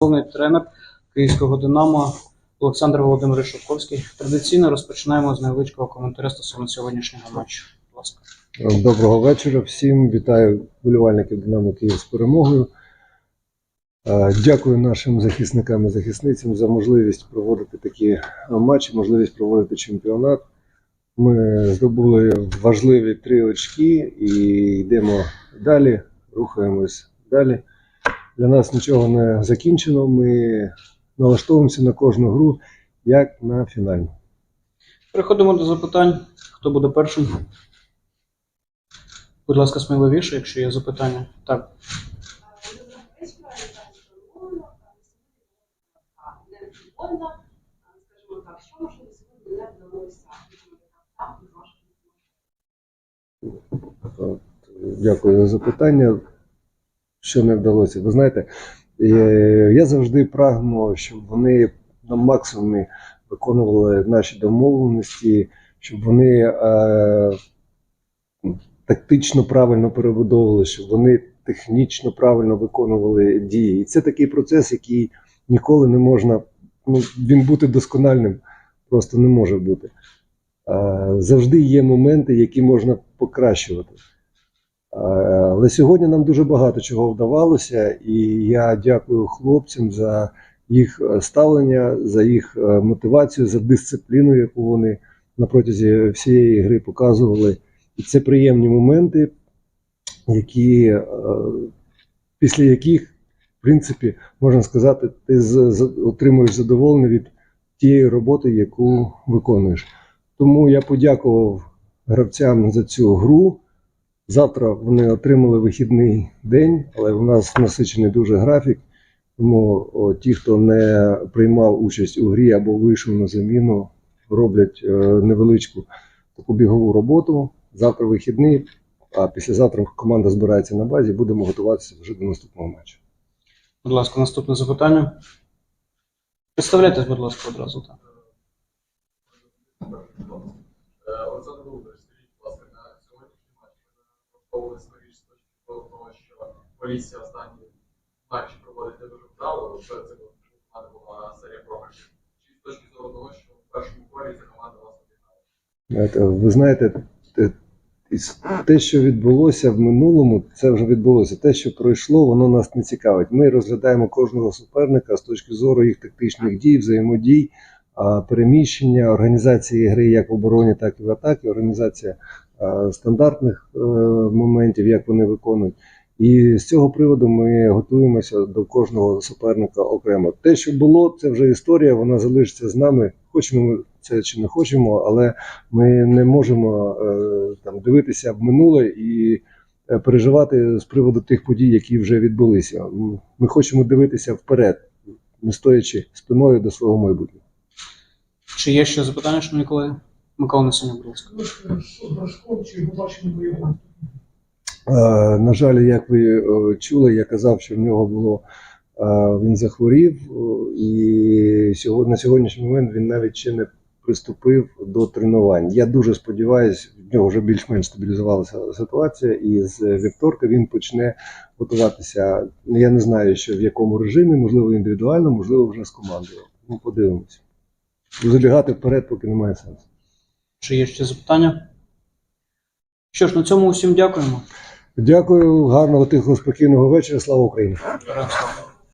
Головний тренер київського Динамо Олександр Володимирович Шовковський. Традиційно розпочинаємо з невеличкого коментаря стосовно сьогоднішнього матчу. Будь ласка. Доброго вечора всім. Вітаю вболівальників Динамо Київ з перемогою. Е, Дякую нашим захисникам і захисницям за можливість проводити такі матчі, можливість проводити чемпіонат. Ми здобули важливі три очки і йдемо далі, рухаємось далі. Для нас нічого не закінчено. Ми налаштовуємося на кожну гру, як на фінальну. Переходимо до запитань. Хто буде першим? Будь ласка, сміливіше, якщо є запитання. Так. Дякую за запитання. Що не вдалося? Ви знаєте, е, я завжди прагну, щоб вони на максимумі виконували наші домовленості, щоб вони е, тактично правильно перебудовували, щоб вони технічно правильно виконували дії. І це такий процес, який ніколи не можна, ну, він бути доскональним просто не може бути. Е, Завжди є моменти, які можна покращувати. Але сьогодні нам дуже багато чого вдавалося, і я дякую хлопцям за їх е, ставлення, за їх е, мотивацію, за дисципліну, яку вони на протязі всієї гри показували. І це приємні моменти, які, е, після яких, в принципі, можна сказати, ти отримуєш задоволення від тієї роботи, яку виконуєш. Тому я подякував гравцям за цю гру. Завтра вони отримали вихідний день, але у нас насичений дуже графік. Тому о, ті, хто не приймав участь у грі або вийшов на заміну, роблять е, невеличку таку бігову роботу. Завтра вихідний, а післязавтра команда збирається на базі. Будемо готуватися вже до наступного матчу. Будь ласка, наступне запитання. Представляйтесь, будь ласка, одразу. Так. Е, Олександр Володимирович, скажіть, будь ласка, на сьогоднішній матч ви налаштовували скоріш з точки зору того, що Полісся останні матчі проводить не дуже вдало, цим у команди була серія програшів. Чи з точки зору того, що в першому колі ця команда вас обігнала? Ви знаєте, те- що відбулося в минулому, це вже відбулося. Те, що пройшло, воно нас не цікавить. Ми розглядаємо кожного суперника з точки зору їх тактичних дій, взаємодій, переміщення, організації гри як в обороні, так і в атакі, організація стандартних е, моментів, як вони виконують. І з цього приводу ми готуємося до кожного суперника окремо. Те, що було, це вже історія, вона залишиться з нами. Хочемо ми це чи не хочемо, але ми не можемо е, там дивитися в минуле і е, переживати з приводу тих подій, які вже відбулися. Ми хочемо дивитися вперед, не стоячи спиною до свого майбутнього. Чи є ще запитання, шановні колеги? Микола його? Е, На жаль, як ви е, чули, я казав, що в нього було е, він захворів, і на сьогоднішній момент він навіть ще не приступив до тренувань. Я дуже сподіваюся, в нього вже більш-менш стабілізувалася ситуація, і з вівторка він почне готуватися. Я не знаю, що в якому режимі, можливо, індивідуально, можливо, вже з командою. Ну, подивимося. Забігати вперед, поки немає сенсу. Чи є ще запитання? Що ж, на цьому усім дякуємо. Дякую, гарного тихого, спокійного вечора. Слава Україні! Героям слава.